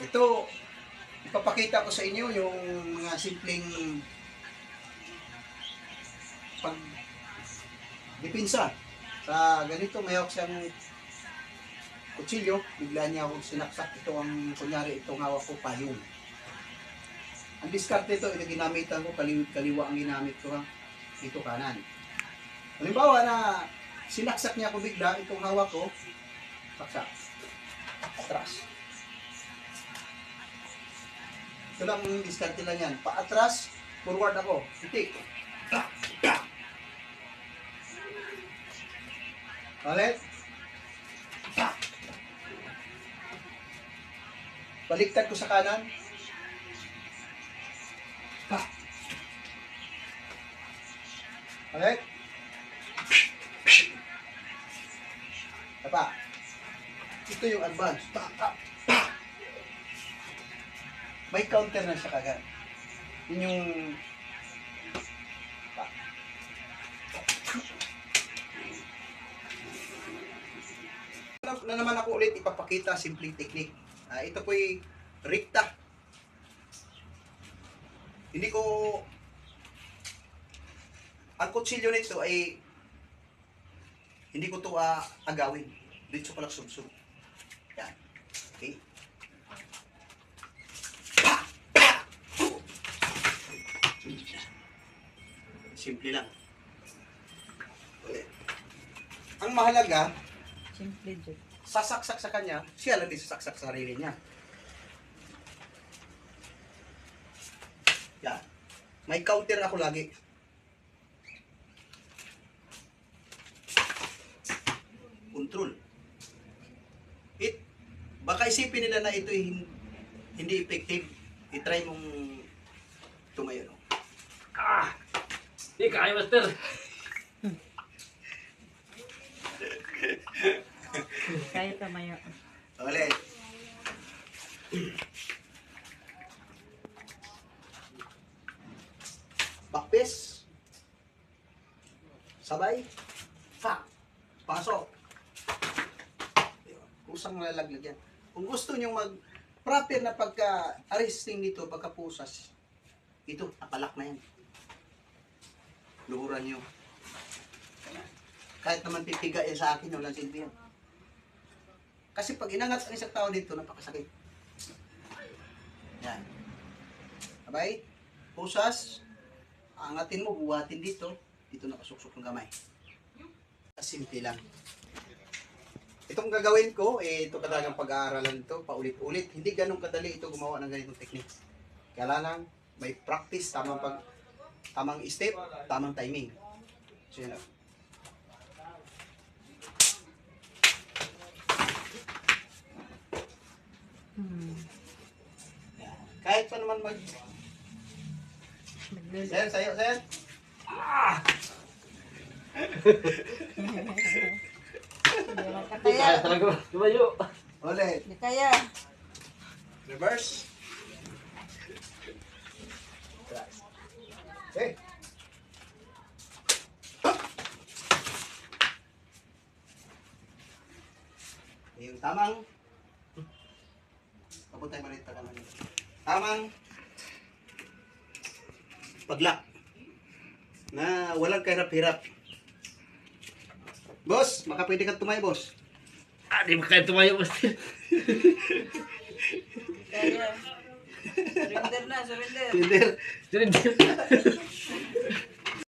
Ito, ipapakita ko sa inyo yung mga simpleng pag dipinsa. Sa ganito, may hawak siyang kutsilyo, bigla niya ako sinaksak. Ito ang, kunyari, itong hawak ko, payong. Ang diskarte ito, ito ginamitan ko, kaliw, kaliwa ang ginamit ko ha. Dito kanan. Halimbawa na sinaksak niya ako bigla, itong hawak ko, saksak. Atras. Ito lang yung diskarte lang yan. Paatras, forward ako. Titik. Ulit. Baliktad ko sa kanan. Ulit. Tapa. Ito yung advance. Pa, pa, pa. May counter na siya kagad. Yun yung na, na naman ako ulit ipapakita simpleng technique. Ah, ito po'y rikta. Hindi ko ang kutsilyo nito ay hindi ko to ah, agawin. Dito ko lang subsub. Yan. Okay. Pa! Pa! Simple lang. Ulit. Ang mahalaga, Simple Jud. sasaksak sa kanya, siya lang din sasaksak sa sarili niya. Yan. May counter ako lagi. Control. It, baka isipin nila na ito hin- hindi effective. I-try mong tumayo. No? Ah! Di kaya, Master. Kaya tamayo. Ulit. Bakpis. Sabay. Ha. Pasok. Kusang lalaglag yan. Kung gusto nyo mag proper na pagka-arresting dito, pagka-pusas, ito, napalak na yan. Luhuran nyo. Kahit naman pipiga yan sa akin, walang silbi yan. Kasi pag inangat ang isang tao dito, napakasakit. Yan. Abay, pusas, angatin mo, buhatin dito, dito nakasuksok ng kamay. Simple lang. Itong gagawin ko, eh, ito talagang pag-aaralan ito, paulit-ulit. Hindi ganun kadali ito gumawa ng ganitong technique. Kailangan may practice, tamang pag, tamang step, tamang timing. So, yun lang. Hmm. Kahit pa naman mag... Sir, sayo, sir. Hindi naman ka Di kaya. Tumayo. Ulit. Hindi kaya. Reverse. Okay. Yung tamang Pabuntay maliit ka naman. Tamang paglak na walang kahirap-hirap. Boss, makapwede ka tumayo, boss. Ah, di ba kaya tumayo, Master? Kaya. Surrender na, surrender. Tinder. Surrender.